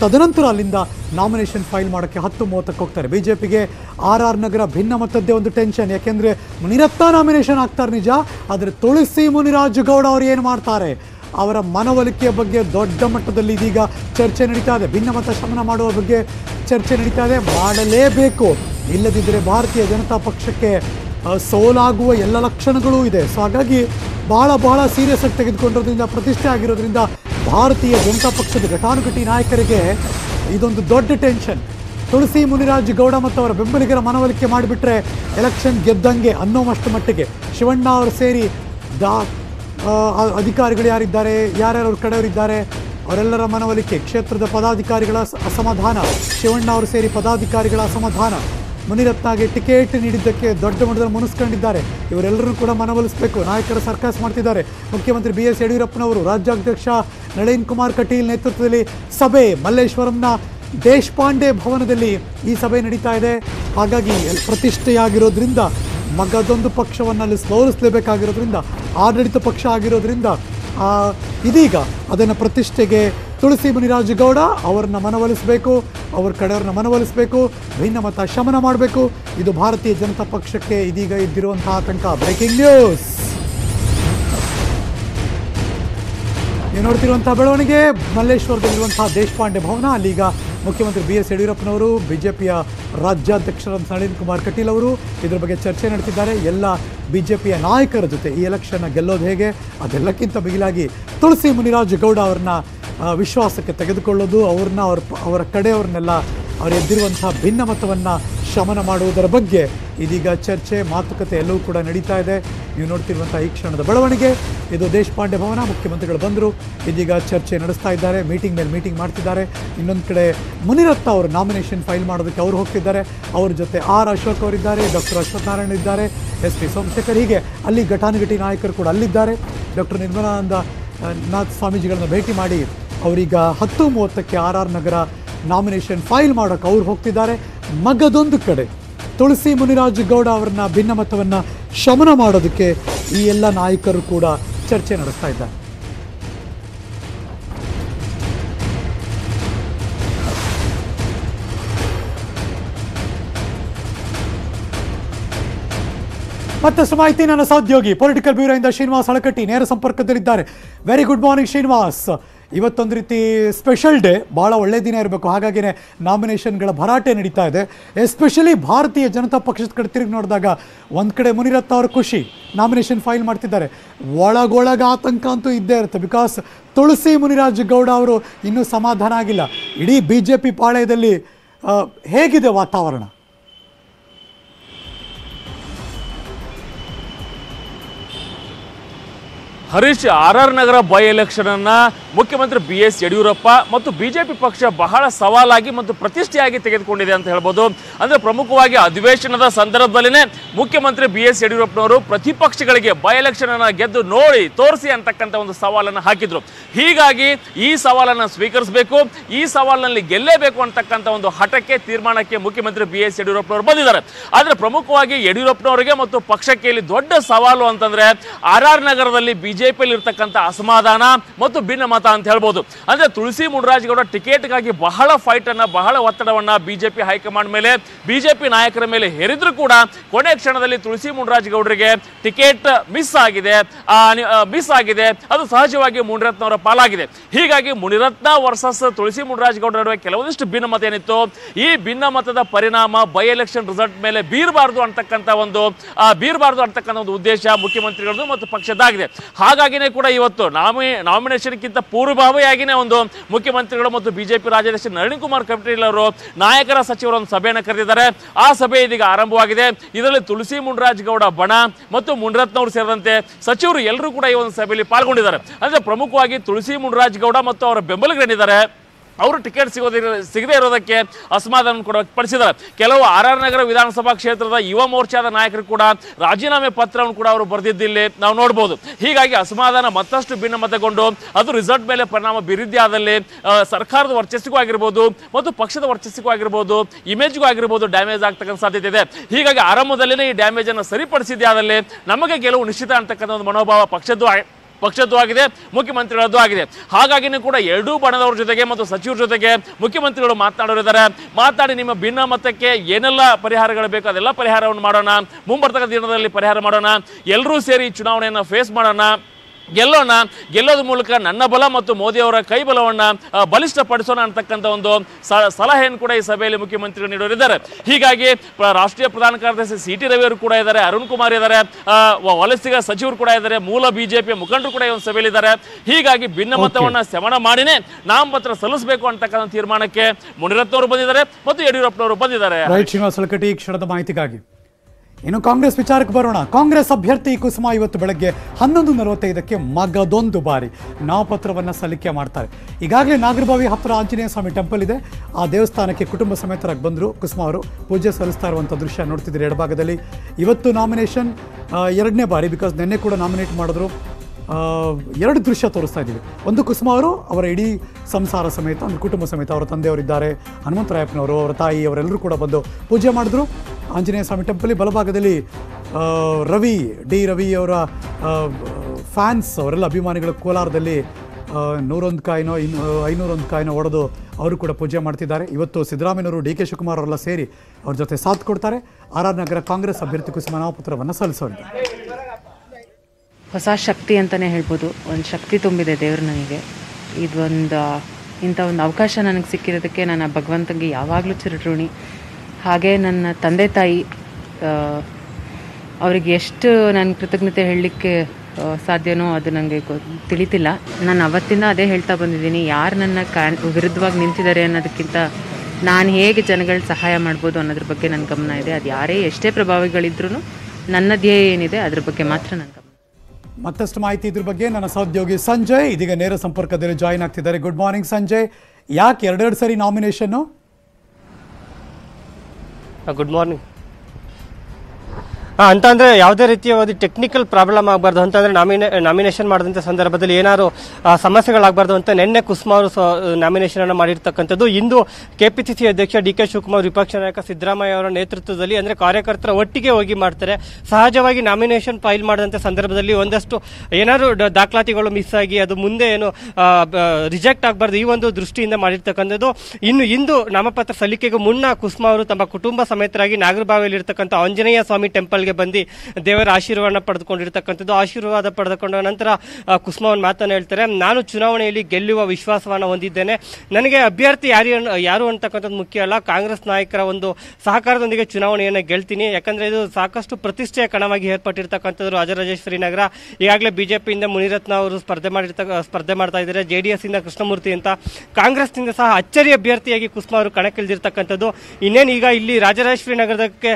ತದನಂತರ ಅಲ್ಲಿಂದ nomination file ಮಾಡೋಕ್ಕೆ ಹತ್ತು ಮೂವತ್ತಕ್ಕೆ ಹೋಗ್ತಾರೆ. ಬಿ ಜೆ ಪಿಗೆ ಆರ್ ಆರ್ ನಗರ ಭಿನ್ನಮತದ್ದೇ ಒಂದು ಟೆನ್ಷನ್ ಯಾಕೆಂದರೆ ಮುನಿರತ್ನ ನಾಮಿನೇಷನ್ ಆಗ್ತಾರೆ ನಿಜ. ಆದರೆ ತುಳಸಿ ಮುನಿರಾಜು ಗೌಡ ಅವರು ಏನು ಮಾಡ್ತಾರೆ? ಅವರ ಮನವೊಲಿಕೆಯ ಬಗ್ಗೆ ದೊಡ್ಡ ಮಟ್ಟದಲ್ಲಿ ಇದೀಗ ಚರ್ಚೆ ನಡೀತಾ ಇದೆ. ಭಿನ್ನಮತ ಶಮನ ಮಾಡುವ ಬಗ್ಗೆ ಚರ್ಚೆ ನಡೀತಾ ಇದೆ. ಮಾಡಲೇಬೇಕು. ಇಲ್ಲದಿದ್ದರೆ ಭಾರತೀಯ ಜನತಾ ಪಕ್ಷಕ್ಕೆ ಸೋಲಾಗುವ ಎಲ್ಲ ಲಕ್ಷಣಗಳೂ ಇದೆ. ಸೊ, ಹಾಗಾಗಿ ಬಹಳ ಬಹಳ ಸೀರಿಯಸ್ ಆಗಿ ತೆಗೆದುಕೊಂಡಿರೋದ್ರಿಂದ, ಪ್ರತಿಷ್ಠೆ ಆಗಿರೋದ್ರಿಂದ ಭಾರತೀಯ ಜನತಾ ಪಕ್ಷದ ಘಟಾನುಘಟಿ ನಾಯಕರಿಗೆ ಇದೊಂದು ದೊಡ್ಡ ಟೆನ್ಷನ್. ತುಳಸಿ ಮುನಿರಾಜ್ ಗೌಡ ಮತ್ತು ಅವರ ಬೆಂಬಲಿಗರ ಮನವೊಲಿಕೆ ಮಾಡಿಬಿಟ್ರೆ ಎಲೆಕ್ಷನ್ ಗೆದ್ದಂಗೆ ಅನ್ನೋಮಷ್ಟು ಮಟ್ಟಿಗೆ. ಶಿವಣ್ಣ ಅವರು ಸೇರಿ ದಾ ಅಧಿಕಾರಿಗಳು ಯಾರಿದ್ದಾರೆ ಯಾರ್ಯಾರವ್ರ ಕಡೆಯವರಿದ್ದಾರೆ, ಅವರೆಲ್ಲರ ಮನವೊಲಿಕೆ, ಕ್ಷೇತ್ರದ ಪದಾಧಿಕಾರಿಗಳ ಅಸ- ಅಸಮಾಧಾನ, ಶಿವಣ್ಣ ಅವರು ಸೇರಿ ಪದಾಧಿಕಾರಿಗಳ ಅಸಮಾಧಾನ. ಮುನಿರತ್ನಗೆ ಟಿಕೆಟ್ ನೀಡಿದ್ದಕ್ಕೆ ದೊಡ್ಡ ಮಟ್ಟದಲ್ಲಿ ಮುನಿಸ್ಕೊಂಡಿದ್ದಾರೆ. ಇವರೆಲ್ಲರೂ ಕೂಡ ಮನವೊಲಿಸಬೇಕು. ನಾಯಕರ ಸರ್ಕಸ್ ಮಾಡ್ತಿದ್ದಾರೆ. ಮುಖ್ಯಮಂತ್ರಿ ಬಿ ಎಸ್ ಯಡಿಯೂರಪ್ಪನವರು ರಾಜ್ಯಾಧ್ಯಕ್ಷ ನಳಿನ್ ಕುಮಾರ್ ಕಟೀಲ್ ನೇತೃತ್ವದಲ್ಲಿ ಸಭೆ. ಮಲ್ಲೇಶ್ವರಂನ ದೇಶಪಾಂಡೆ ಭವನದಲ್ಲಿ ಈ ಸಭೆ ನಡೀತಾ ಇದೆ. ಹಾಗಾಗಿ ಪ್ರತಿಷ್ಠೆಯಾಗಿರೋದ್ರಿಂದ, ಮಗದೊಂದು ಪಕ್ಷವನ್ನು ಅಲ್ಲಿ ಸೋಲಿಸಲೇಬೇಕಾಗಿರೋದ್ರಿಂದ, ಆಡಳಿತ ಪಕ್ಷ ಆಗಿರೋದ್ರಿಂದ ಇದೀಗ ಅದನ್ನು ಪ್ರತಿಷ್ಠೆಗೆ ತುಳಸಿ ಮುನಿರಾಜ್ ಗೌಡ ಅವರನ್ನ ಮನವೊಲಿಸಬೇಕು, ಅವ್ರ ಕಡೆಯವ್ರನ್ನ ಮನವೊಲಿಸಬೇಕು ಭಿನ್ನಮತ ಶಮನ ಮಾಡಬೇಕು. ಇದು ಭಾರತೀಯ ಜನತಾ ಪಕ್ಷಕ್ಕೆ ಇದೀಗ ಇದ್ದಿರುವಂತಹ ಆತಂಕ. Breaking news. ನೀವು ನೋಡ್ತಿರುವಂತಹ ಬೆಳವಣಿಗೆ, ಮಲ್ಲೇಶ್ವರದಲ್ಲಿರುವಂತಹ ದೇಶಪಾಂಡೆ ಭವನ, ಅಲ್ಲೀಗ ಮುಖ್ಯಮಂತ್ರಿ ಬಿ ಎಸ್ ಯಡಿಯೂರಪ್ಪನವರು, ಬಿಜೆಪಿಯ ರಾಜ್ಯಾಧ್ಯಕ್ಷರಾದ ನಳಿನ್ ಕುಮಾರ್ ಕಟೀಲ್ ಅವರು ಇದರ ಬಗ್ಗೆ ಚರ್ಚೆ ನಡೆಸಿದ್ದಾರೆ. ಎಲ್ಲ ಬಿಜೆಪಿಯ ನಾಯಕರ ಜೊತೆ ಈ ಎಲೆಕ್ಷನ್ನ ಗೆಲ್ಲೋದು ಹೇಗೆ? ಅದೆಲ್ಲಕ್ಕಿಂತ ಮಿಗಿಲಾಗಿ ತುಳಸಿ ಮುನಿರಾಜ್ ಗೌಡ ಅವ್ರನ್ನ ವಿಶ್ವಾಸಕ್ಕೆ ತೆಗೆದುಕೊಳ್ಳೋದು ಅವ್ರನ್ನ ಅವ್ರ ಅವರ ಕಡೆಯವ್ರನ್ನೆಲ್ಲ ಅವ್ರು ಎದ್ದಿರುವಂತಹ ಭಿನ್ನಮತವನ್ನು ಶಮನ ಮಾಡುವುದರ ಬಗ್ಗೆ ಇದೀಗ ಚರ್ಚೆ, ಮಾತುಕತೆ ಎಲ್ಲವೂ ಕೂಡ ನಡೀತಾ ಇದೆ. ನೀವು ನೋಡ್ತಿರುವಂಥ ಈ ಕ್ಷಣದ ಬೆಳವಣಿಗೆ. ಇದು ದೇಶಪಾಂಡೆ ಭವನ, ಮುಖ್ಯಮಂತ್ರಿಗಳು ಬಂದರು. ಇದೀಗ ಚರ್ಚೆ ನಡೆಸ್ತಾ ಇದ್ದಾರೆ. ಮೀಟಿಂಗ್ ಮೇಲೆ ಮೀಟಿಂಗ್ ಮಾಡ್ತಿದ್ದಾರೆ. ಇನ್ನೊಂದು ಕಡೆ ಮುನಿರತ್ನ ಅವರು ನಾಮಿನೇಷನ್ ಫೈಲ್ ಮಾಡೋದಕ್ಕೆ ಅವರು ಹೋಗ್ತಿದ್ದಾರೆ. ಅವ್ರ ಜೊತೆ ಆರ್ ಅಶೋಕ್ ಅವರಿದ್ದಾರೆ, ಡಾಕ್ಟರ್ ಅಶ್ವಥ್ ನಾರಾಯಣ ಇದ್ದಾರೆ, ಎಸ್ ಪಿ ಸೋಮಶೇಖರ್ ಹೀಗೆ ಅಲ್ಲಿ ಘಟಾನುಘಟಿ ನಾಯಕರು ಕೂಡ ಅಲ್ಲಿದ್ದಾರೆ. ಡಾಕ್ಟರ್ ನಿರ್ಮಲಾನಂದ ನಾಥ್ ಸ್ವಾಮೀಜಿಗಳನ್ನು ಭೇಟಿ ಮಾಡಿ ಅವರೀಗ ಹತ್ತು ಮೂವತ್ತಕ್ಕೆ R R Nagar nomination file ಮಾಡೋಕೆ ಅವ್ರು ಹೋಗ್ತಿದ್ದಾರೆ. ಮಗದೊಂದು ಕಡೆ ತುಳಸಿ ಮುನಿರಾಜ್ ಗೌಡ ಅವರನ್ನ ಭಿನ್ನಮತವನ್ನು ಶಮನ ಮಾಡೋದಕ್ಕೆ ಈ ಎಲ್ಲ ನಾಯಕರು ಕೂಡ ಚರ್ಚೆ ನಡೆಸ್ತಾ ಇದ್ದಾರೆ. ಮತ್ತಷ್ಟು ಮಾಹಿತಿ ನನ್ನ ಸಹೋದ್ಯೋಗಿ ಪೊಲಿಟಿಕಲ್ ಬ್ಯೂರೋ ಇಂದ ಶ್ರೀನಿವಾಸ್ ಅಳಕಟ್ಟಿ ನೇರ ಸಂಪರ್ಕದಲ್ಲಿದ್ದಾರೆ. Very good morning Srinivas. ಇವತ್ತೊಂದು ರೀತಿ ಸ್ಪೆಷಲ್ ಡೇ ಭಾಳ ಒಳ್ಳೆ ದಿನ ಇರಬೇಕು. ಹಾಗಾಗಿನೇ ನಾಮಿನೇಷನ್ಗಳ ಭರಾಟೆ ನಡೀತಾ ಇದೆ. ಎಸ್ಪೆಷಲಿ ಭಾರತೀಯ ಜನತಾ ಪಕ್ಷದ ಕಡೆ ತಿರುಗಿ ನೋಡಿದಾಗ ಒಂದು ಕಡೆ ಮುನಿರತ್ನ ಅವರು ಖುಷಿ. ನಾಮಿನೇಷನ್ ಫೈಲ್ ಮಾಡ್ತಿದ್ದಾರೆ. ಒಳಗೊಳಗ ಆತಂಕ ಅಂತೂ ಇದ್ದೇ ಇರುತ್ತೆ. ಬಿಕಾಸ್ ತುಳಸಿ ಮುನಿರಾಜ್ ಗೌಡ ಅವರು ಇನ್ನೂ ಸಮಾಧಾನ ಆಗಿಲ್ಲ. ಇಡೀ ಬಿ ಜೆ ಪಿ ಪಾಳ್ಯದಲ್ಲಿ ಹೇಗಿದೆ ವಾತಾವರಣ? Harish R R Nagar by election ಅನ್ನ ಮುಖ್ಯಮಂತ್ರಿ ಬಿ ಎಸ್ ಯಡಿಯೂರಪ್ಪ ಮತ್ತು ಬಿಜೆಪಿ ಪಕ್ಷ ಬಹಳ ಸವಾಲಾಗಿ ಮತ್ತು ಪ್ರತಿಷ್ಠೆಯಾಗಿ ತೆಗೆದುಕೊಂಡಿದೆ ಅಂತ ಹೇಳ್ಬೋದು. ಅಂದ್ರೆ ಪ್ರಮುಖವಾಗಿ ಅಧಿವೇಶನದ ಸಂದರ್ಭದಲ್ಲಿನೇ ಮುಖ್ಯಮಂತ್ರಿ ಬಿ ಎಸ್ ಯಡಿಯೂರಪ್ಪನವರು ಪ್ರತಿಪಕ್ಷಗಳಿಗೆ ಬೈ ಎಲೆಕ್ಷನ್ ಅನ್ನ ಗೆದ್ದು ನೋಡಿ ತೋರಿಸಿ ಅಂತಕ್ಕಂಥ ಒಂದು ಸವಾಲನ್ನು ಹಾಕಿದ್ರು. ಹೀಗಾಗಿ ಈ ಸವಾಲನ್ನು ಸ್ವೀಕರಿಸಬೇಕು, ಈ ಸವಾಲಿನಲ್ಲಿ ಗೆಲ್ಲೇಬೇಕು ಅಂತಕ್ಕಂಥ ಒಂದು ಹಠಕ್ಕೆ, ತೀರ್ಮಾನಕ್ಕೆ ಮುಖ್ಯಮಂತ್ರಿ ಬಿ ಎಸ್ ಯಡಿಯೂರಪ್ಪನವರು ಬಂದಿದ್ದಾರೆ. ಆದ್ರೆ ಪ್ರಮುಖವಾಗಿ ಯಡಿಯೂರಪ್ಪನವರಿಗೆ ಮತ್ತು ಪಕ್ಷಕ್ಕೆ ಇಲ್ಲಿ ದೊಡ್ಡ ಸವಾಲು ಅಂತಂದ್ರೆ ಆರ್ ಆರ್ ನಗರದಲ್ಲಿ ಬಿಜೆಪಿಯಲ್ಲಿ ಇರ್ತಕ್ಕಂಥ ಅಸಮಾಧಾನ ಮತ್ತು ಭಿನ್ನಮತ ಅಂತ ಹೇಳ್ಬೋದು. ಅಂದ್ರೆ ತುಳಸಿ ಮುನರಾಜಗೌಡ ಟಿಕೆಟ್ಗಾಗಿ ಬಹಳ ಫೈಟ್ ಅನ್ನ ಬಹಳ ಒತ್ತಡವನ್ನ ಬಿಜೆಪಿ ಹೈಕಮಾಂಡ್ ಮೇಲೆ, ಬಿಜೆಪಿ ನಾಯಕರ ಮೇಲೆ ಹೇರಿದ್ರು ಕೂಡ ಕೊನೆ ಕ್ಷಣದಲ್ಲಿ ತುಳಸಿ ಮುನರಾಜಗೌಡರಿಗೆ ಟಿಕೆಟ್ ಮಿಸ್ ಆಗಿದೆ. ಮಿಸ್ ಆಗಿದೆ. ಅದು ಸಹಜವಾಗಿ ಮುನಿರತ್ನ ಅವರ ಪಾಲಾಗಿದೆ. ಹೀಗಾಗಿ ಮುನಿರತ್ನ ವರ್ಸಸ್ ತುಳಸಿ ಮುನರಾಜಗೌಡ ನಡುವೆ ಕೆಲವೊಂದಿಷ್ಟು ಭಿನ್ನಮತ ಏನಿತ್ತು? ಈ ಭಿನ್ನಮತದ ಪರಿಣಾಮ ಬೈ ಎಲೆಕ್ಷನ್ ರಿಸಲ್ಟ್ ಮೇಲೆ ಬೀರಬಾರದು ಅಂತಕ್ಕಂಥ ಒಂದು ಬೀರಬಾರದು ಅಂತಕ್ಕಂಥ ಒಂದು ಉದ್ದೇಶ ಮುಖ್ಯಮಂತ್ರಿಗಳದ್ದು ಮತ್ತು ಪಕ್ಷದಾಗಿದೆ ಹಾಗಾಗಿನೇ ಕೂಡ ಇವತ್ತು ನಾಮಿ ನಾಮಿನೇಷನ್ಗಿಂತ ಪೂರ್ವಭಾವಿಯಾಗಿನೇ ಒಂದು ಮುಖ್ಯಮಂತ್ರಿಗಳು ಮತ್ತು ಬಿಜೆಪಿ ರಾಜ್ಯಾಧ್ಯಕ್ಷ ನಳಿನ್ ಕುಮಾರ್ ಕಟೀಲ್ ಅವರು ನಾಯಕರ ಸಚಿವರ ಒಂದು ಸಭೆಯನ್ನು ಕರೆದಿದ್ದಾರೆ. ಆ ಸಭೆ ಇದೀಗ ಆರಂಭವಾಗಿದೆ. ಇದರಲ್ಲಿ ತುಳಸಿ ಮುನ್ರಾಜ್ ಗೌಡ ಬಣ ಮತ್ತು ಮುನ್ರತ್ನವರು ಸೇರಿದಂತೆ ಸಚಿವರು ಎಲ್ಲರೂ ಕೂಡ ಈ ಒಂದು ಸಭೆಯಲ್ಲಿ ಪಾಲ್ಗೊಂಡಿದ್ದಾರೆ. ಅಂದರೆ ಪ್ರಮುಖವಾಗಿ ತುಳಸಿ ಮುನ್ರಾಜ್ ಗೌಡ ಮತ್ತು ಅವರ ಬೆಂಬಲಿಗರೇನಿದ್ದಾರೆ? ಅವರು ಟಿಕೆಟ್ ಸಿಗೋದಿರ ಸಿಗದೇ ಇರೋದಕ್ಕೆ ಅಸಮಾಧಾನ ಕೂಡ ವ್ಯಕ್ತಪಡಿಸಿದ್ದಾರೆ. ಕೆಲವು ಆರ್ ಆರ್ ನಗರ ವಿಧಾನಸಭಾ ಕ್ಷೇತ್ರದ ಯುವ ಮೋರ್ಚಾದ ನಾಯಕರು ಕೂಡ ರಾಜೀನಾಮೆ ಪತ್ರವನ್ನು ಕೂಡ ಅವರು ಬರೆದಿದ್ದಿಲ್ಲಿ ನಾವು ನೋಡ್ಬೋದು. ಹೀಗಾಗಿ ಅಸಮಾಧಾನ ಮತ್ತಷ್ಟು ಭಿನ್ನಮತಗೊಂಡು ಅದು ರಿಸಲ್ಟ್ ಮೇಲೆ ಪರಿಣಾಮ ಬೀರಿದ್ದೇ ಆದಲ್ಲಿ ಸರ್ಕಾರದ ವರ್ಚಸ್ಸಿಗೂ ಆಗಿರ್ಬೋದು ಮತ್ತು ಪಕ್ಷದ ವರ್ಚಸ್ಸಿಗೂ ಆಗಿರ್ಬೋದು ಇಮೇಜ್ಗೂ ಆಗಿರ್ಬೋದು ಡ್ಯಾಮೇಜ್ ಆಗ್ತಕ್ಕಂಥ ಸಾಧ್ಯತೆ ಇದೆ. ಹೀಗಾಗಿ ಆರಂಭದಲ್ಲೇ ಈ ಡ್ಯಾಮೇಜನ್ನು ಸರಿಪಡಿಸಿದ್ದೇ ಆದಲ್ಲಿ ನಮಗೆ ಗೆಲುವು ನಿಶ್ಚಿತ ಅಂತಕ್ಕಂಥ ಒಂದು ಮನೋಭಾವ ಪಕ್ಷದ್ದು ಪಕ್ಷದ್ದು ಆಗಿದೆ, ಮುಖ್ಯಮಂತ್ರಿಗಳದ್ದು ಆಗಿದೆ. ಹಾಗಾಗಿನೂ ಕೂಡ ಎರಡೂ ಬಣದವ್ರ ಜೊತೆಗೆ ಮತ್ತು ಸಚಿವರ ಜೊತೆಗೆ ಮುಖ್ಯಮಂತ್ರಿಗಳು ಮಾತನಾಡೋರಿದ್ದಾರೆ ಮಾತಾಡಿ ನಿಮ್ಮ ಭಿನ್ನ ಮತಕ್ಕೆ ಏನೆಲ್ಲ ಪರಿಹಾರಗಳು ಬೇಕು, ಅದೆಲ್ಲ ಪರಿಹಾರವನ್ನು ಮಾಡೋಣ. ಮುಂಬರ್ತಕ್ಕ ದಿನದಲ್ಲಿ ಪರಿಹಾರ ಮಾಡೋಣ. ಎಲ್ಲರೂ ಸೇರಿ ಚುನಾವಣೆಯನ್ನು ಫೇಸ್ ಮಾಡೋಣ. ಗೆಲ್ಲೋಣ ಗೆಲ್ಲೋದ್ರ ಮೂಲಕ ನನ್ನ ಬಲ ಮತ್ತು ಮೋದಿಯವರ ಕೈ ಬಲವನ್ನ ಆ, ಬಲಿಷ್ಠಪಡಿಸೋಣ ಅಂತಕ್ಕಂಥ ಒಂದು ಸ- ಸಲಹೆಯನ್ನು ಕೂಡ ಈ ಸಭೆಯಲ್ಲಿ ಮುಖ್ಯಮಂತ್ರಿಗಳು ನೀಡೋರಿದ್ದಾರೆ. ಹೀಗಾಗಿ ರಾಷ್ಟ್ರೀಯ ಪ್ರಧಾನ ಕಾರ್ಯದರ್ಶಿ ಸಿ ಟಿ ರವಿ ಅವರು ಕೂಡ ಇದ್ದಾರೆ ಅರುಣ್ ಕುಮಾರ್ ಇದ್ದಾರೆ ವಲಸಿಗ ಸಚಿವರು ಕೂಡ ಇದ್ದಾರೆ ಮೂಲ ಬಿಜೆಪಿಯ ಮುಖಂಡರು ಕೂಡ ಈ ಒಂದು ಸಭೆಯಲ್ಲಿ ಇದ್ದಾರೆ. ಹೀಗಾಗಿ ಭಿನ್ನಮತವನ್ನು ಶಮನ ಮಾಡಿನೇ ನಾಮಪತ್ರ ಸಲ್ಲಿಸಬೇಕು ಅಂತಕ್ಕಂಥ ತೀರ್ಮಾನಕ್ಕೆ ಮುನಿರತ್ನವರು ಬಂದಿದ್ದಾರೆ ಮತ್ತು ಯಡಿಯೂರಪ್ಪನವರು ಬಂದಿದ್ದಾರೆ. ಕ್ಷಣದ ಮಾಹಿತಿಗಾಗಿ. ಇನ್ನು ಕಾಂಗ್ರೆಸ್ ವಿಚಾರಕ್ಕೆ ಬರೋಣ. ಕಾಂಗ್ರೆಸ್ ಅಭ್ಯರ್ಥಿ ಕುಸುಮ ಇವತ್ತು ಬೆಳಗ್ಗೆ ಹನ್ನೊಂದು ನಲವತ್ತೈದಕ್ಕೆ ಮಗದೊಂದು ಬಾರಿ ನಾಮಪತ್ರವನ್ನು ಸಲ್ಲಿಕೆ ಮಾಡ್ತಾರೆ. ಈಗಾಗಲೇ ನಾಗರಬಾವಿ ಹತ್ತಿರ ಆಂಜನೇಯ ಸ್ವಾಮಿ ಟೆಂಪಲ್ ಇದೆ. ಆ ದೇವಸ್ಥಾನಕ್ಕೆ ಕುಟುಂಬ ಸಮೇತರಾಗಿ ಬಂದರು ಕುಸುಮ ಅವರು. ಪೂಜೆ ಸಲ್ಲಿಸ್ತಾ ಇರುವಂಥ ದೃಶ್ಯ ನೋಡ್ತಿದ್ದೀರಿ ಎಡಭಾಗದಲ್ಲಿ. ಇವತ್ತು ನಾಮಿನೇಷನ್ ಎರಡನೇ ಬಾರಿ ಬಿಕಾಸ್ ನಿನ್ನೆ ಕೂಡ ನಾಮಿನೇಟ್ ಮಾಡಿದ್ರು. ಎರಡು ದೃಶ್ಯ ತೋರಿಸ್ತಾ ಇದ್ದೀವಿ. ಒಂದು ಕುಸುಮ ಅವರು ಅವರ ಇಡೀ ಸಂಸಾರ ಸಮೇತ ಅಂದರೆ ಕುಟುಂಬ ಸಮೇತ ಅವರ ತಂದೆಯವರಿದ್ದಾರೆ. ಹನುಮಂತರಾಯಪ್ಪನವರು, ಅವರ ತಾಯಿ, ಅವರೆಲ್ಲರೂ ಕೂಡ ಬಂದು ಪೂಜೆ ಮಾಡಿದ್ರು. ಆಂಜನೇಯ ಸ್ವಾಮಿ ಟೆಂಪಲ್ಲಿ ಬಲಭಾಗದಲ್ಲಿ ರವಿ, ಡಿ. ರವಿ ಅವರ ಫ್ಯಾನ್ಸ್, ಅವರೆಲ್ಲ ಅಭಿಮಾನಿಗಳು ಕೋಲಾರದಲ್ಲಿ ನೂರೊಂದು ಕಾಯಿನೋ ಇನ್ನು ಐನೂರೊಂದು ಕಾಯಿನೋ ಹೊಡೆದು ಅವರು ಕೂಡ ಪೂಜೆ ಮಾಡ್ತಿದ್ದಾರೆ. ಇವತ್ತು ಸಿದ್ದರಾಮಯ್ಯವರು ಡಿ. ಕೆ. ಶಿವಕುಮಾರ್ ಅವರೆಲ್ಲ ಸೇರಿ ಅವ್ರ ಜೊತೆ ಸಾಥ್ ಕೊಡ್ತಾರೆ. ಆರ್. ಆರ್. ನಗರ ಕಾಂಗ್ರೆಸ್ ಅಭ್ಯರ್ಥಿ ಕುಸುಮ ನಾಮಪತ್ರವನ್ನು ಸಲ್ಲಿಸೋರಿದ್ದಾರೆ ಹೊಸ ಶಕ್ತಿ ಅಂತಲೇ ಹೇಳ್ಬೋದು. ಒಂದು ಶಕ್ತಿ ತುಂಬಿದೆ ದೇವರು ನನಗೆ. ಇದೊಂದು, ಇಂಥ ಒಂದು ಅವಕಾಶ ನನಗೆ ಸಿಕ್ಕಿರೋದಕ್ಕೆ ನಾನು ಆ ಭಗವಂತನಿಗೆ ಯಾವಾಗಲೂ ಚಿರಋಣಿ ಹಾಗೆ ನನ್ನ ತಂದೆ ತಾಯಿ ಅವ್ರಿಗೆ ಎಷ್ಟು ನಾನು ಕೃತಜ್ಞತೆ ಹೇಳಲಿಕ್ಕೆ ಸಾಧ್ಯನೋ ಅದು ನನಗೆ ತಿಳಿತಿಲ್ಲ. ನಾನು ಅವತ್ತಿಂದ ಅದೇ ಹೇಳ್ತಾ ಬಂದಿದ್ದೀನಿ. ಯಾರು ನನ್ನ ಕಾಣ್ ವಿರುದ್ಧವಾಗಿ ನಿಂತಿದ್ದಾರೆ ಅನ್ನೋದಕ್ಕಿಂತ ನಾನು ಹೇಗೆ ಜನಗಳ ಸಹಾಯ ಮಾಡ್ಬೋದು ಅನ್ನೋದ್ರ ಬಗ್ಗೆ ನನ್ನ ಗಮನ ಇದೆ. ಅದು ಯಾರೇ ಎಷ್ಟೇ ಪ್ರಭಾವಿಗಳಿದ್ರೂ ನನ್ನ ಧ್ಯೇಯ ಏನಿದೆ ಅದ್ರ ಬಗ್ಗೆ ಮಾತ್ರ ನನ್ನ ಮತ್ತಷ್ಟು ಮಾಹಿತಿ ಇದ್ರ ಬಗ್ಗೆ ನನ್ನ ಸಹೋದ್ಯೋಗಿ ಸಂಜಯ್, ಇದೀಗ ನೇರ ಸಂಪರ್ಕದಲ್ಲಿ ಜಾಯಿನ್ ಆಗ್ತಿದ್ದಾರೆ. Good morning Sanjay. ಯಾಕೆ ಎರಡೆರಡು ಸರಿ ನಾಮಿನೇಷನ್ನು ಗುಡ್ ಮಾರ್ನಿಂಗ್ ಹಾಂ ಅಂದ್ರೆ ಯಾವುದೇ ರೀತಿಯ ಒಂದು ಟೆಕ್ನಿಕಲ್ ಪ್ರಾಬ್ಲಮ್ ಆಗಬಾರ್ದು ಅಂತಂದರೆ ನಾಮಿನೇ ನಾಮಿನೇಷನ್ ಮಾಡಿದಂಥ ಸಂದರ್ಭದಲ್ಲಿ ಏನಾದ್ರು ಸಮಸ್ಯೆಗಳಾಗಬಾರ್ದು ಅಂತ ನಿನ್ನೆ ಕುಸುಮ ಅವರು ನಾಮಿನೇಷನನ್ನು ಮಾಡಿರ್ತಕ್ಕಂಥದ್ದು. ಇಂದು ಕೆಪಿಸಿಸಿ ಅಧ್ಯಕ್ಷ ಡಿ ಕೆ ಶಿವಕುಮಾರ್, ವಿಪಕ್ಷ ನಾಯಕ ಸಿದ್ದರಾಮಯ್ಯ ಅವರ ನೇತೃತ್ವದಲ್ಲಿ, ಅಂದರೆ ಕಾರ್ಯಕರ್ತರ ಒಟ್ಟಿಗೆ ಹೋಗಿ ಮಾಡ್ತಾರೆ. ಸಹಜವಾಗಿ ನಾಮಿನೇಷನ್ ಫೈಲ್ ಮಾಡಿದಂಥ ಸಂದರ್ಭದಲ್ಲಿ ಒಂದಷ್ಟು ಏನಾದ್ರು ದಾಖಲಾತಿಗಳು ಮಿಸ್ ಆಗಿ, ಅದು ಮುಂದೆ ಏನು ರಿಜೆಕ್ಟ್ ಆಗಬಾರ್ದು ಈ ಒಂದು ದೃಷ್ಟಿಯಿಂದ ಮಾಡಿರ್ತಕ್ಕಂಥದ್ದು. ಇನ್ನು ಇಂದು ನಾಮಪತ್ರ ಸಲ್ಲಿಕೆಗೂ ಮುನ್ನ ಕುಸುಮ ಅವರು ತಮ್ಮ ಕುಟುಂಬ ಸಮೇತರಾಗಿ ನಾಗರಬಾವಿಯಲ್ಲಿ ಇರ್ತಕ್ಕಂಥ ಆಂಜನೇಯ ಸ್ವಾಮಿ ಟೆಂಪಲ್ಗೆ ಬಂದು ದೇವರ ಆಶೀರ್ವಾದ ಪಡೆದುಕೊಂಡಿರ್ತಕ್ಕಂಥದ್ದು. ಆಶೀರ್ವಾದ ಪಡೆದುಕೊಂಡ ನಂತರ ಕುಸುಮ ಒಂದು ಮಾತನ್ನು ಹೇಳ್ತಾರೆ, ನಾನು ಚುನಾವಣೆಯಲ್ಲಿ ಗೆಲ್ಲುವ ವಿಶ್ವಾಸವನ್ನು ಹೊಂದಿದ್ದೇನೆ. ನನಗೆ ಅಭ್ಯರ್ಥಿ ಯಾರು ಯಾರು ಅಂತಕ್ಕಂಥದ್ದು ಮುಖ್ಯ ಅಲ್ಲ. ಕಾಂಗ್ರೆಸ್ ನಾಯಕರ ಒಂದು ಸಹಕಾರದೊಂದಿಗೆ ಚುನಾವಣೆಯನ್ನು ಗೆಲ್ತೀನಿ. ಯಾಕಂದ್ರೆ ಇದು ಸಾಕಷ್ಟು ಪ್ರತಿಷ್ಠೆಯ ಕಣವಾಗಿ ಏರ್ಪಟ್ಟಿರ್ತಕ್ಕಂಥದ್ದು ರಾಜರಾಜೇಶ್ವರಿ ನಗರ. ಈಗಾಗಲೇ ಬಿಜೆಪಿಯಿಂದ ಮುನಿರತ್ನ ಅವರು ಸ್ಪರ್ಧೆ ಮಾಡಿರ್ತಕ್ಕ ಸ್ಪರ್ಧೆ ಮಾಡ್ತಾ ಇದ್ದಾರೆ. ಜೆ ಡಿ ಇಂದ ಕೃಷ್ಣಮೂರ್ತಿ ಅಂತ. ಕಾಂಗ್ರೆಸ್ನಿಂದ ಸಹ ಅಚ್ಚರಿ ಅಭ್ಯರ್ಥಿಯಾಗಿ ಕುಸುಮ ಅವರು ಕಣಕ್ಕಿಳಿದಿರ್ತಕ್ಕಂಥದ್ದು. ಇನ್ನೇನು ಈಗ ಇಲ್ಲಿ ರಾಜರಾಜೇಶ್ವರಿ ನಗರದಕ್ಕೆ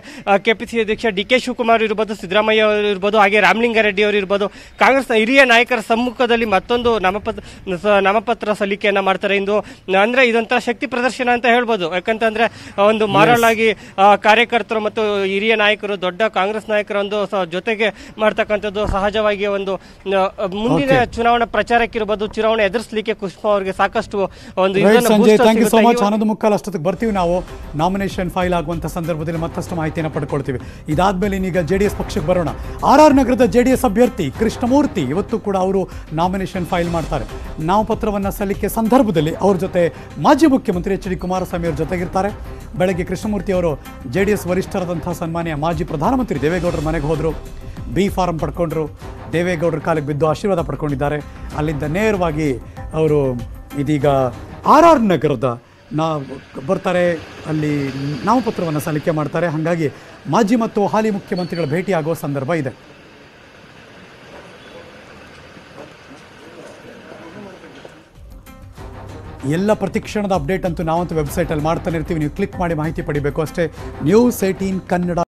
ಕೆಪಿಸಿ ಅಧ್ಯಕ್ಷ ಡಿ ಕೆ ಇರ್ಬೋದು ಸಿದ್ದರಾಮಯ್ಯ ಅವರು ಇರ್ಬೋದು ಹಾಗೆ ರಾಮಲಿಂಗಾರೆಡ್ಡಿ ಅವರು ಇರ್ಬೋದು ಕಾಂಗ್ರೆಸ್ ಹಿರಿಯ ನಾಯಕರ ಸಮ್ಮುಖದಲ್ಲಿ ಮತ್ತೊಂದು ನಾಮಪತ್ರ ನಾಮಪತ್ರ ಸಲ್ಲಿಕೆಯನ್ನ ಮಾಡ್ತಾರೆ. ಇಂದು ಅಂದ್ರೆ ಇದೊಂಥರ ಶಕ್ತಿ ಪ್ರದರ್ಶನ ಅಂತ ಹೇಳ್ಬೋದು. ಯಾಕಂತಂದ್ರೆ ಒಂದು ಮಾರಲ್ ಆಗಿ ಕಾರ್ಯಕರ್ತರು ಮತ್ತು ಹಿರಿಯ ನಾಯಕರು ದೊಡ್ಡ ಕಾಂಗ್ರೆಸ್ ನಾಯಕರ ಒಂದು ಜೊತೆಗೆ ಮಾಡ್ತಕ್ಕಂಥದ್ದು ಸಹಜವಾಗಿ ಒಂದು ಮುಂದಿನ ಚುನಾವಣಾ ಪ್ರಚಾರಕ್ಕಿರ್ಬೋದು ಚುನಾವಣೆ ಎದುರಿಸಲಿಕ್ಕೆ ಕುಸುಮಾ ಅವರಿಗೆ ಸಾಕಷ್ಟು ಒಂದು ಹನ್ನೊಂದು ಮುಕ್ಕಾಲು ಅಷ್ಟೊತ್ತಿಗೆ ಬರ್ತೀವಿ ನಾವು. ನಾಮಿನೇಷನ್ ಫೈಲ್ ಆಗುವಂತ ಸಂದರ್ಭದಲ್ಲಿ ಮತ್ತಷ್ಟು ಮಾಹಿತಿಯನ್ನು ಪಡ್ಕೊಳ್ತೀವಿ. ಇದಾದ್ಮೇಲೆ ಇನ್ನೀಗ ಜೆ ಡಿ ಎಸ್ ಪಕ್ಷಕ್ಕೆ ಬರೋಣ. ಆರ್ ಆರ್ ನಗರದ ಜೆ ಡಿ ಎಸ್ ಅಭ್ಯರ್ಥಿ ಕೃಷ್ಣಮೂರ್ತಿ, ಇವತ್ತು ಕೂಡ ಅವರು ನಾಮಿನೇಷನ್ ಫೈಲ್ ಮಾಡ್ತಾರೆ. ನಾಮಪತ್ರವನ್ನು ಸಲ್ಲಿಕೆ ಸಂದರ್ಭದಲ್ಲಿ ಅವ್ರ ಜೊತೆ ಮಾಜಿ ಮುಖ್ಯಮಂತ್ರಿ ಎಚ್ ಡಿ ಕುಮಾರಸ್ವಾಮಿ ಅವ್ರ ಜೊತೆಗಿರ್ತಾರೆ. ಬೆಳಗ್ಗೆ ಕೃಷ್ಣಮೂರ್ತಿ ಅವರು ಜೆ ಡಿ ಎಸ್ ವರಿಷ್ಠರಾದಂಥ ಸನ್ಮಾನ್ಯ ಮಾಜಿ ಪ್ರಧಾನಮಂತ್ರಿ ದೇವೇಗೌಡರ ಮನೆಗೆ ಹೋದರು. ಬಿ ಫಾರಂ ಪಡ್ಕೊಂಡ್ರು. ದೇವೇಗೌಡರ ಕಾಲಿಗೆ ಬಿದ್ದು ಆಶೀರ್ವಾದ ಪಡ್ಕೊಂಡಿದ್ದಾರೆ. ಅಲ್ಲಿಂದ ನೇರವಾಗಿ ಅವರು ಇದೀಗ ಆರ್ ಆರ್ ನಗರದ ನಾ ಬರ್ತಾರೆ, ಅಲ್ಲಿ ನಾಮಪತ್ರವನ್ನು ಸಲ್ಲಿಕೆ ಮಾಡ್ತಾರೆ. ಹಾಗಾಗಿ ಮಾಜಿ ಮತ್ತು ಹಾಲಿ ಮುಖ್ಯಮಂತ್ರಿಗಳ ಭೇಟಿಯಾಗುವ ಸಂದರ್ಭ ಇದೆ. ಎಲ್ಲ ಪ್ರತಿಕ್ಷಣದ ಅಪ್ಡೇಟ್ ಅಂತೂ ನಾವಂತೂ ವೆಬ್ಸೈಟಲ್ಲಿ ಮಾಡ್ತಾನೆ ಇರ್ತೀವಿ. ನೀವು ಕ್ಲಿಕ್ ಮಾಡಿ ಮಾಹಿತಿ ಪಡಿಬೇಕು ಅಷ್ಟೇ. News eighteen Kannada